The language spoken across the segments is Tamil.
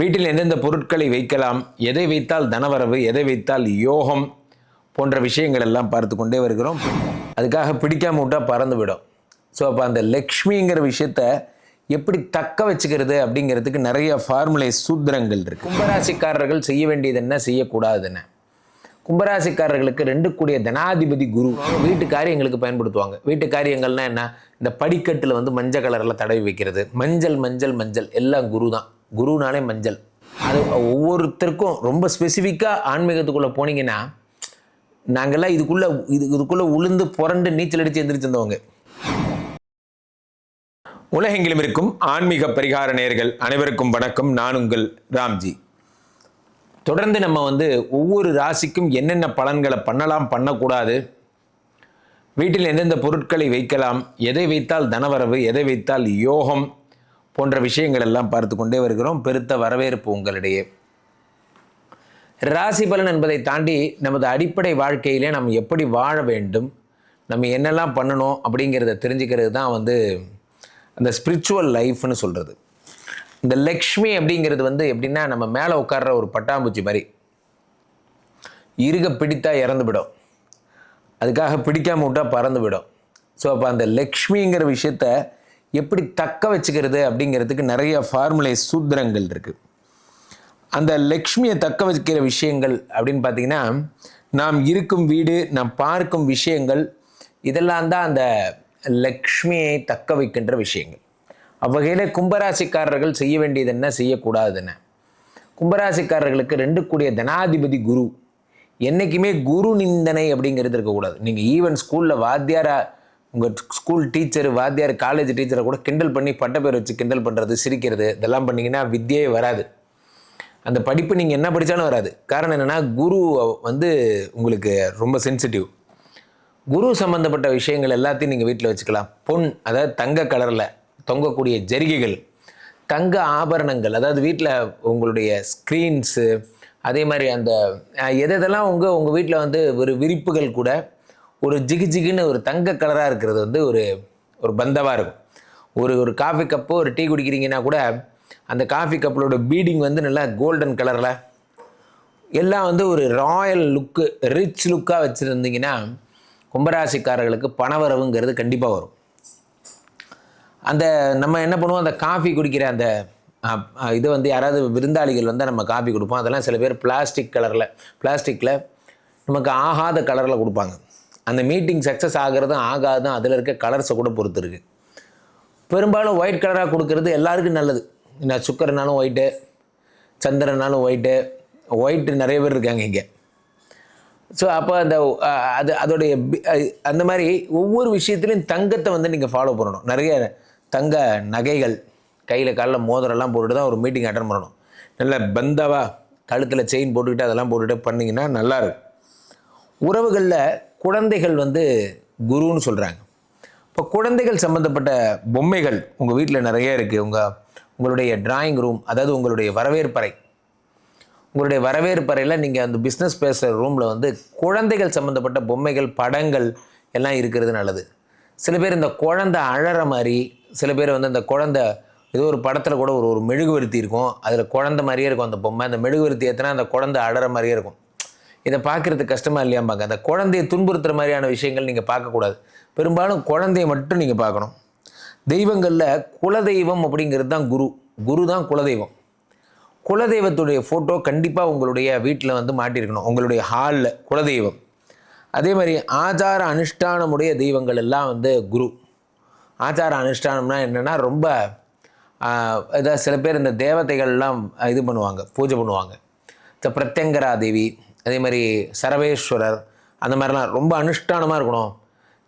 வீட்டில் எந்தெந்த பொருட்களை வைக்கலாம் எதை வைத்தால் தனவரவு எதை வைத்தால் யோகம் போன்ற விஷயங்கள் எல்லாம் பார்த்து கொண்டே வருகிறோம். அதுக்காக பிடிக்காம விட்டா பறந்து விடும் ஸோ அப்போ அந்த லக்ஷ்மிங்கிற விஷயத்த எப்படி தக்க வச்சுக்கிறது அப்படிங்கிறதுக்கு நிறைய ஃபார்முலை சூத்திரங்கள் இருக்குது கும்பராசிக்காரர்கள் செய்ய வேண்டியது என்ன? செய்யக்கூடாது என்ன? கும்பராசிக்காரர்களுக்கு ரெண்டு கூடிய தனாதிபதி குரு வீட்டு காரியங்களுக்கு பயன்படுத்துவாங்க. வீட்டு காரியங்கள்னா என்ன? இந்த படிக்கட்டில் வந்து மஞ்சள் கலரில் தடவி வைக்கிறது. மஞ்சள் மஞ்சள் மஞ்சள் எல்லாம் குரு தான் குருனாலே மஞ்சள். அது ஒவ்வொருத்தருக்கும் ரொம்ப ஸ்பெசிஃபிக்காக ஆன்மீகத்துக்குள்ளே போனீங்கன்னா நாங்கள்லாம் இதுக்குள்ளே இது இதுக்குள்ளே உளுந்து புரண்டு நீச்சல் அடித்து எந்திரிச்சிருந்தவங்க உலகெங்கிலும் இருக்கும் ஆன்மீக பரிகார நேர்கள் அனைவருக்கும் வணக்கம். நான் உங்கள் ராம்ஜி. தொடர்ந்து நம்ம வந்து ஒவ்வொரு ராசிக்கும் என்னென்ன பலன்களை பண்ணலாம் பண்ணக்கூடாது வீட்டில் எந்தெந்த பொருட்களை வைக்கலாம் எதை வைத்தால் தனவரவு எதை வைத்தால் யோகம் போன்ற விஷயங்கள் எல்லாம் பார்த்து கொண்டே வருகிறோம். பெருத்த வரவேற்பு உங்களிடையே. ராசி பலன் என்பதை தாண்டி நமது அடிப்படை வாழ்க்கையிலே நம்ம எப்படி வாழ வேண்டும் நம்ம என்னெல்லாம் பண்ணணும் அப்படிங்கிறத தெரிஞ்சுக்கிறது தான் வந்து அந்த ஸ்பிரிச்சுவல் லைஃப்னு சொல்கிறது இந்த லக்ஷ்மி அப்படிங்கிறது வந்து எப்படின்னா நம்ம மேலே உட்கார்ற ஒரு பட்டாம்பூச்சி மாதிரி. இருக பிடித்தா இறந்துவிடும். அதுக்காக பிடிக்காம விட்டா பறந்து விடும் ஸோ அப்போ அந்த லக்ஷ்மிங்கிற விஷயத்த எப்படி தக்க வச்சுக்கிறது அப்படிங்கிறதுக்கு நிறைய ஃபார்முலை சூத்திரங்கள் இருக்குது அந்த லக்ஷ்மியை தக்க வைக்கிற விஷயங்கள் அப்படின்னு பார்த்தீங்கன்னா நாம் இருக்கும் வீடு நாம் பார்க்கும் விஷயங்கள் இதெல்லாம் தான் அந்த லக்ஷ்மியை தக்க வைக்கின்ற விஷயங்கள். அவ்வகையில் கும்பராசிக்காரர்கள் செய்ய வேண்டியது என்ன? செய்யக்கூடாது என்ன? கும்பராசிக்காரர்களுக்கு ரெண்டு கூடிய தனாதிபதி குரு. என்றைக்குமே குரு நிந்தனை அப்படிங்கிறது இருக்கக்கூடாது. நீங்கள் ஈவன் ஸ்கூலில் வாத்தியாராக உங்கள் ஸ்கூல் டீச்சர் வாத்தியார் காலேஜ் டீச்சரை கூட கிண்டல் பண்ணி பட்ட பேர் வச்சு கிண்டல் பண்ணுறது சிரிக்கிறது இதெல்லாம் பண்ணிங்கன்னா வித்தியே வராது. அந்த படிப்பு நீங்கள் என்ன படித்தாலும் வராது. காரணம் என்னென்னா குரு வந்து உங்களுக்கு ரொம்ப சென்சிட்டிவ் குரு சம்மந்தப்பட்ட விஷயங்கள் எல்லாத்தையும் நீங்கள் வீட்டில் வச்சுக்கலாம். பொன் அதாவது தங்க கலரில் தொங்கக்கூடிய ஜரிகைகள் தங்க ஆபரணங்கள் அதாவது வீட்டில் உங்களுடைய ஸ்க்ரீன்ஸு அதே மாதிரி அந்த எதெல்லாம் உங்கள் உங்கள் வீட்டில் வந்து ஒரு விரிப்புகள் கூட ஒரு ஜிகு ஜிகுன்னு ஒரு தங்க கலராக இருக்கிறது வந்து ஒரு ஒரு பந்தவாக இருக்கும். ஒரு ஒரு காஃபி கப்போ ஒரு டீ குடிக்கிறீங்கன்னா கூட அந்த காஃபி கப்பலோட பீடிங் வந்து நல்லா கோல்டன் கலரில் எல்லாம் வந்து ஒரு ராயல் லுக்கு ரிச் லுக்காக வச்சுருந்தீங்கன்னா கும்பராசிக்காரர்களுக்கு பணவரவுங்கிறது கண்டிப்பாக வரும். அந்த நம்ம என்ன பண்ணுவோம்? அந்த காஃபி குடிக்கிற அந்த இது வந்து யாராவது விருந்தாளிகள் வந்து நம்ம காஃபி கொடுப்போம். அதெல்லாம் சில பேர் பிளாஸ்டிக் கலரில் பிளாஸ்டிக்கில் நமக்கு ஆகாத கலரில் கொடுப்பாங்க. அந்த மீட்டிங் சக்ஸஸ் ஆகிறதும் ஆகாதும் அதில் இருக்க கலர்ஸை கூட பொறுத்து இருக்குது பெரும்பாலும் ஒயிட் கலராக கொடுக்கறது எல்லாருக்கும் நல்லது. நான் சுக்கரனாலும் ஒயிட்டு சந்திரனாலும் ஒயிட்டு ஒயிட்டு நிறைய பேர் இருக்காங்க இங்கே. ஸோ அப்போ அந்த அது அதோடைய அந்த மாதிரி ஒவ்வொரு விஷயத்துலையும் தங்கத்தை வந்து நீங்கள் ஃபாலோ பண்ணணும். நிறைய தங்க நகைகள் கையில் காலில் மோதிரெல்லாம் போட்டுட்டு தான் ஒரு மீட்டிங் அட்டன் பண்ணணும். நல்ல பந்தாவா கழுத்தில் செயின் போட்டுக்கிட்டு அதெல்லாம் போட்டுக்கிட்டு பண்ணிங்கன்னா நல்லாயிருக்கும் உறவுகளில் குழந்தைகள் வந்து குருன்னு சொல்கிறாங்க இப்போ குழந்தைகள் சம்மந்தப்பட்ட பொம்மைகள் உங்கள் வீட்டில் நிறைய இருக்குது உங்கள் உங்களுடைய டிராயிங் ரூம் அதாவது உங்களுடைய வரவேற்பறை. உங்களுடைய வரவேற்பறையில் நீங்கள் அந்த பிஸ்னஸ் பேசுகிற ரூமில் வந்து குழந்தைகள் சம்மந்தப்பட்ட பொம்மைகள் படங்கள் எல்லாம் இருக்கிறது நல்லது. சில பேர் இந்த குழந்தை அழற மாதிரி சில பேர் வந்து அந்த குழந்தை ஏதோ ஒரு படத்தில் கூட ஒரு ஒரு மெழுகுவர்த்தி இருக்கும். அதில் குழந்தை மாதிரியே இருக்கும் அந்த பொம்மை. அந்த மெழுகுவர்த்தி ஏற்றினா அந்த குழந்தை அழற மாதிரியே இருக்கும். இதை பார்க்கறது கஷ்டமாக இல்லையாம்பாங்க. அந்த குழந்தையை துன்புறுத்துற மாதிரியான விஷயங்கள் நீங்கள் பார்க்கக்கூடாது. பெரும்பாலும் குழந்தையை மட்டும் நீங்கள் பார்க்கணும். தெய்வங்களில் குலதெய்வம் அப்படிங்கிறது தான் குரு. குரு தான் குலதெய்வம். குலதெய்வத்துடைய ஃபோட்டோ கண்டிப்பாக உங்களுடைய வீட்டில் வந்து மாட்டியிருக்கணும். உங்களுடைய ஹாலில் குலதெய்வம். அதே மாதிரி ஆச்சார அனுஷ்டானமுடைய தெய்வங்கள் எல்லாம் வந்து குரு. ஆச்சார அனுஷ்டானம்னா என்னென்னா ரொம்ப இதாக சில பேர் இந்த தேவதைகள்லாம் இது பண்ணுவாங்க பூஜை பண்ணுவாங்க. இந்த பிரத்யங்கரா தேவி அதே மாதிரி சரவேஸ்வரர் அந்த மாதிரிலாம் ரொம்ப அனுஷ்டானமாக இருக்கணும்.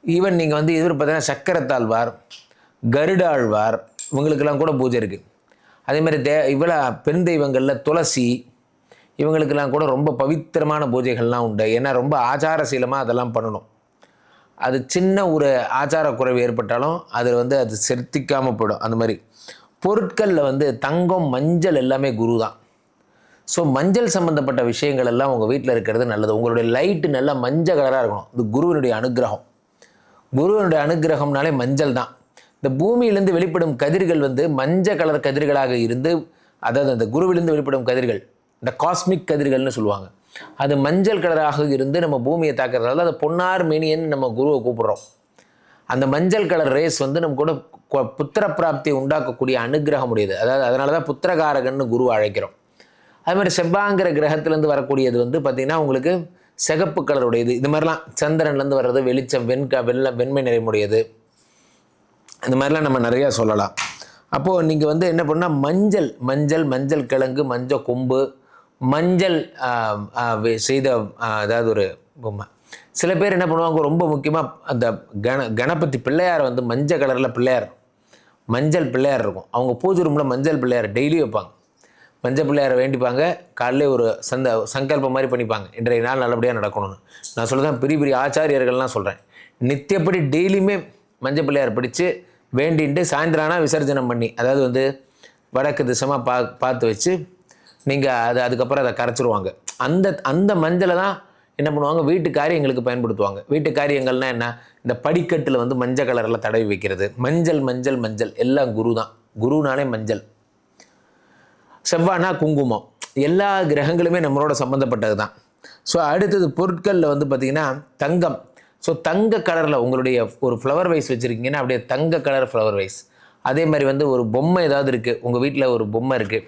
ஈவன் நீங்கள் வந்து எதிர் பார்த்தீங்கன்னா சக்கரத்தாழ்வார் கருடாழ்வார் இவங்களுக்கெல்லாம் கூட பூஜை இருக்குது அதே மாதிரி தே இவ்வளோ பெண் தெய்வங்களில் துளசி இவங்களுக்கெல்லாம் கூட ரொம்ப பவித்திரமான பூஜைகள்லாம் உண்டு. ஏன்னா ரொம்ப ஆச்சாரசீலமாக அதெல்லாம் பண்ணணும். அது சின்ன ஒரு ஆச்சார குறைவு ஏற்பட்டாலும் அதில் வந்து அது செலுத்திக்காமல் போயிடும். அந்த மாதிரி பொருட்களில் வந்து தங்கம் மஞ்சள் எல்லாமே குரு தான் ஸோ மஞ்சள் சம்மந்தப்பட்ட விஷயங்கள் எல்லாம் உங்கள் வீட்டில் இருக்கிறது நல்லது. உங்களுடைய லைட்டு நல்லா மஞ்சள் கலராக இருக்கணும். இது குருவினுடைய அனுக்கிரகம் குருவினுடைய அனுக்கிரகம்னாலே மஞ்சள் தான். இந்த பூமியிலேருந்து வெளிப்படும் கதிர்கள் வந்து மஞ்சள் கலர் கதிர்களாக இருந்து அதாவது அந்த குருவிலிருந்து வெளிப்படும் கதிர்கள் இந்த காஸ்மிக் கதிர்கள்னு சொல்லுவாங்க. அது மஞ்சள் கலராக இருந்து நம்ம பூமியை தாக்குறதால அது பொன்னார் மேனியன்னு நம்ம குருவை கூப்பிட்றோம். அந்த மஞ்சள் கலர் ரேஸ் வந்து நம்ம கூட புத்திர பிராப்தியை உண்டாக்கக்கூடிய அனுகிரகம் உடையது அதாவது அதனால தான் புத்திரகாரகன்னு குரு அழைக்கிறோம். அது மாதிரி செவ்வாங்கிற கிரகத்திலேருந்து வரக்கூடியது வந்து பார்த்திங்கன்னா உங்களுக்கு சிகப்பு கலருடையது. இது மாதிரிலாம் சந்திரன்லேருந்து வர்றது வெளிச்சம் வெண்க வெள்ள வெண்மை நிறைமுடையது இந்த மாதிரிலாம் நம்ம நிறையா சொல்லலாம். அப்போது நீங்கள் வந்து என்ன பண்ணால் மஞ்சள் மஞ்சள் மஞ்சள் கிழங்கு மஞ்சள் கொம்பு மஞ்சள் செய்த அதாவது ஒரு பொம்மை. சில பேர் என்ன பண்ணுவாங்க ரொம்ப முக்கியமாக அந்த கண கணபதி பிள்ளையார் வந்து மஞ்சள் கலரில் பிள்ளையார் மஞ்சள் பிள்ளையார் இருக்கும். அவங்க பூஜை ரூமில் மஞ்சள் பிள்ளையார் டெய்லி வைப்பாங்க. மஞ்சள் பிள்ளையாரை வேண்டிப்பாங்க. காலையில ஒரு சந்த சங்கல்பம் மாதிரி பண்ணிப்பாங்க. இன்றைய நாள் நல்லபடியாக நடக்கணும்னு. நான் சொல்லுதான் பெரிய பெரிய ஆச்சாரியர்கள்லாம் சொல்கிறேன் நித்தியப்படி டெய்லியுமே மஞ்சள் பிள்ளையார் பிடிச்சு வேண்டின்ட்டு சாயந்தரம்னா ஆனால் விசர்ஜனம் பண்ணி அதாவது வந்து வடக்கு திசமாக பா பார்த்து வச்சு நீங்கள் அது அதுக்கப்புறம் அதை கரைச்சிருவாங்க. அந்த அந்த மஞ்சளை தான் என்ன பண்ணுவாங்க? வீட்டு காரியங்களுக்கு பயன்படுத்துவாங்க. வீட்டு காரியங்கள்னால் என்ன? இந்த படிக்கட்டில் வந்து மஞ்சள் கலரில் தடவி வைக்கிறது. மஞ்சள் மஞ்சள் மஞ்சள். எல்லாம் குரு தான் குருனாலே மஞ்சள். செவ்வானா குங்குமம். எல்லா கிரகங்களுமே நம்மளோட சம்மந்தப்பட்டது தான் ஸோ அடுத்தது பொருட்களில் வந்து பார்த்திங்கன்னா தங்கம். ஸோ தங்க கலரில் உங்களுடைய ஒரு ஃப்ளவர் வைஸ் வச்சுருக்கீங்கன்னா அப்படியே தங்க கலர் ஃப்ளவர் வைஸ் அதே மாதிரி வந்து ஒரு பொம்மை ஏதாவது இருக்குது உங்கள் வீட்டில் ஒரு பொம்மை இருக்குது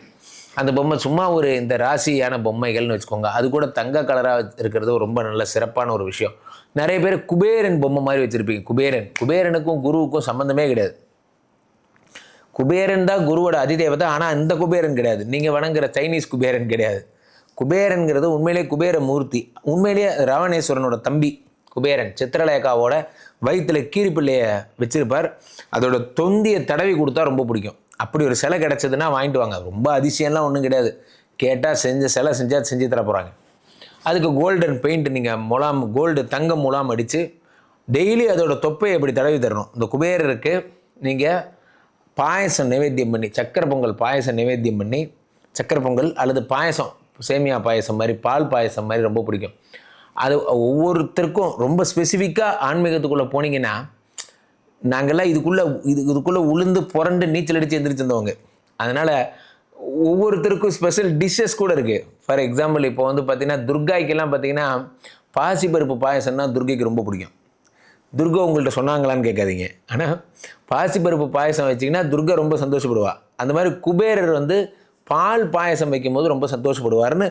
அந்த பொம்மை சும்மா ஒரு இந்த ராசியான பொம்மைகள்னு வச்சுக்கோங்க. அது கூட தங்க கலராக இருக்கிறது ரொம்ப நல்ல சிறப்பான ஒரு விஷயம். நிறைய பேர் குபேரன் பொம்மை மாதிரி வச்சுருப்பீங்க. குபேரன். குபேரனுக்கும் குருவுக்கும் சம்மந்தமே கிடையாது. குபேரன் தான் குருவோட அதிதேவதை ஆனால் இந்த குபேரன் கிடையாது. நீங்கள் வணங்குற சைனீஸ் குபேரன் கிடையாது. குபேரன்கிறது உண்மையிலே குபேர மூர்த்தி. உண்மையிலேயே ராவணேஸ்வரனோட தம்பி குபேரன் சித்திரலேகாவோட வயிற்றுல கீரிப்பிள்ளையை வச்சுருப்பார். அதோட தொந்தியை தடவி கொடுத்தா ரொம்ப பிடிக்கும். அப்படி ஒரு சிலை கிடச்சதுன்னா வாங்கிட்டு வாங்க. ரொம்ப அதிசயம்லாம் ஒன்றும் கிடையாது. கேட்டால் செஞ்ச சிலை செஞ்சால் செஞ்சு தர போகிறாங்க அதுக்கு கோல்டன் பெயிண்ட் நீங்கள் முலாம் கோல்டு தங்கம் முலாம் அடித்து டெய்லி அதோட தொப்பையை இப்படி தடவி தரணும். இந்த குபேரருக்கு நீங்கள் பாயசம் நைவேத்தியம் பண்ணி சக்கரை பொங்கல் பாயசம் நைவேத்தியம் பண்ணி சக்கரை பொங்கல் அல்லது பாயசம் சேமியா பாயசம் மாதிரி பால் பாயசம் மாதிரி ரொம்ப பிடிக்கும். அது ஒவ்வொருத்தருக்கும் ரொம்ப ஸ்பெசிஃபிக்காக ஆன்மீகத்துக்குள்ளே போனீங்கன்னா நாங்கள்லாம் இதுக்குள்ளே இது இதுக்குள்ளே உளுந்து புரண்டு நீச்சல் அடித்து எந்திரிச்சிருந்தவங்க அதனால் ஒவ்வொருத்தருக்கும் ஸ்பெஷல் டிஷ்ஷஸ் கூட இருக்குது ஃபார் எக்ஸாம்பிள் இப்போ வந்து பார்த்திங்கன்னா துர்காய்க்கெல்லாம் பார்த்தீங்கன்னா பாசிப்பருப்பு பாயசம்னா துர்கைக்கு ரொம்ப பிடிக்கும். துர்கா உங்கள்கிட்ட சொன்னாங்களான்னு கேட்காதீங்க. ஆனால் பாசிப்பருப்பு பாயசம் வச்சிங்கன்னா துர்கா ரொம்ப சந்தோஷப்படுவா. அந்த மாதிரி குபேரர் வந்து பால் பாயசம் வைக்கும்போது ரொம்ப சந்தோஷப்படுவார்னு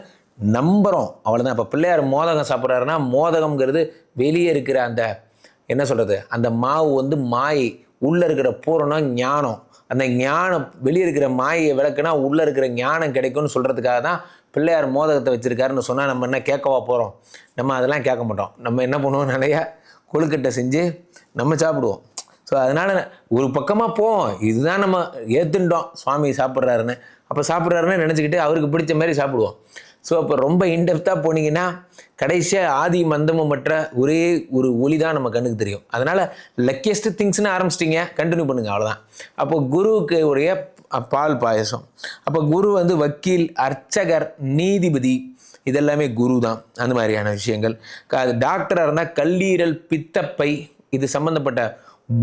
நம்புகிறோம் அவ்வளோதான் இப்போ பிள்ளையார் மோதகம் சாப்பிட்றாருன்னா மோதகம்ங்கிறது வெளியே இருக்கிற அந்த என்ன சொல்கிறது அந்த மாவு வந்து மாயை உள்ளே இருக்கிற பூரணம் ஞானம். அந்த ஞானம் வெளியே இருக்கிற மாயை விளக்குனா உள்ளே இருக்கிற ஞானம் கிடைக்கும்னு சொல்கிறதுக்காக தான் பிள்ளையார் மோதகத்தை வச்சுருக்காருன்னு சொன்னால் நம்ம என்ன கேட்கவா போகிறோம் நம்ம அதெல்லாம் கேட்க மாட்டோம். நம்ம என்ன பண்ணுவோம்? நிறையா கொழுக்கட்டை செஞ்சு நம்ம சாப்பிடுவோம். ஸோ அதனால் ஒரு பக்கமாக போவோம் இதுதான் நம்ம ஏற்றுண்டோம் சுவாமி சாப்பிட்றாருன்னு. அப்போ சாப்பிட்றாருன்னு நினச்சிக்கிட்டு அவருக்கு பிடிச்ச மாதிரி சாப்பிடுவோம். ஸோ அப்போ ரொம்ப இன்டெப்த்தாக போனீங்கன்னா கடைசியாக ஆதி மந்தமும் மற்ற ஒரே ஒரு ஒளி தான் நம்ம கண்ணுக்கு தெரியும். அதனால் லக்கியஸ்ட் திங்ஸ்னு ஆரம்பிச்சிட்டிங்க கண்டினியூ பண்ணுங்கள் அவ்வளோதான் அப்போ குருவுக்கு உடைய பால் பாயசம். அப்போ குரு வந்து வக்கீல் அர்ச்சகர் நீதிபதி இதெல்லாமே குரு தான். அந்த மாதிரியான விஷயங்கள். அது டாக்டராக இருந்தால் கல்லீரல் பித்தப்பை இது சம்மந்தப்பட்ட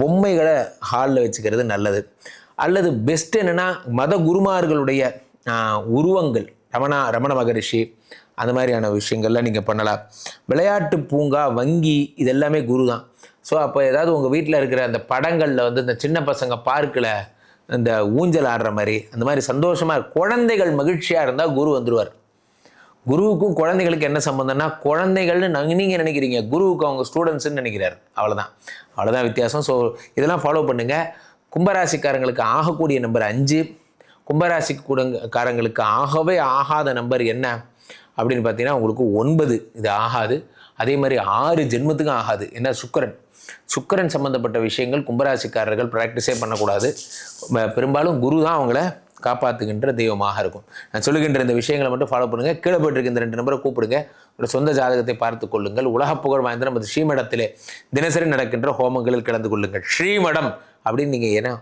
பொம்மைகளை ஹாலில் வச்சுக்கிறது நல்லது. அல்லது பெஸ்ட் என்னென்னா மத குருமார்களுடைய உருவங்கள் ரமணா ரமண மகரிஷி அந்த மாதிரியான விஷயங்கள்லாம் நீங்கள் பண்ணலாம். விளையாட்டு பூங்கா வங்கி இதெல்லாமே குரு தான். ஸோ அப்போ ஏதாவது உங்கள் வீட்டில் இருக்கிற அந்த படங்களில் வந்து இந்த சின்ன பசங்க பார்க்கில் இந்த ஊஞ்சல் ஆடுற மாதிரி அந்த மாதிரி சந்தோஷமாக குழந்தைகள் மகிழ்ச்சியாக இருந்தால் குரு வந்துடுவார் குருவுக்கும் குழந்தைகளுக்கு என்ன சம்மந்தம்னா குழந்தைகள்னு நீங்கள் நினைக்கிறீங்க குருவுக்கு அவங்க ஸ்டூடெண்ட்ஸ்னு நினைக்கிறார். அவ்வளோதான் அவ்வளோதான் வித்தியாசம். ஸோ இதெல்லாம் ஃபாலோ பண்ணுங்கள் கும்பராசிக்காரங்களுக்கு ஆகக்கூடிய நம்பர் அஞ்சு. கும்பராசி காரங்களுக்கு ஆகவே ஆகாத நம்பர் என்ன? அப்படின்னு பார்த்தீங்கன்னா உங்களுக்கு ஒன்பது. இது ஆகாது. அதே மாதிரி ஆறு ஜென்மத்துக்கும் ஆகாது. என்ன சுக்கிரன். சுக்கிரன் சம்மந்தப்பட்ட விஷயங்கள் கும்பராசிக்காரர்கள் ப்ராக்டிஸே பண்ணக்கூடாது. பெரும்பாலும் குரு தான் அவங்கள காப்பாற்றுகின்ற தெய்வமாக இருக்கும். நான் சொல்லுகின்ற இந்த விஷயங்களை மட்டும் ஃபாலோ பண்ணுங்கள் கீழே போயிட்டு இந்த ரெண்டு நம்பரை கூப்பிடுங்க. உங்களோட சொந்த ஜாதகத்தை பார்த்து கொள்ளுங்கள். உலக புகழ் வாய்ந்த நமது ஸ்ரீமடத்திலே தினசரி நடக்கின்ற ஹோமங்களில் கலந்து கொள்ளுங்கள். ஸ்ரீமடம் அப்படின்னு நீங்கள் ஏன்னா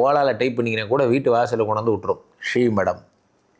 ஓலால் டைப் பண்ணிங்கன்னா கூட வீட்டு வாசலில் கொண்டாந்து விட்டுரும். ஸ்ரீமடம்.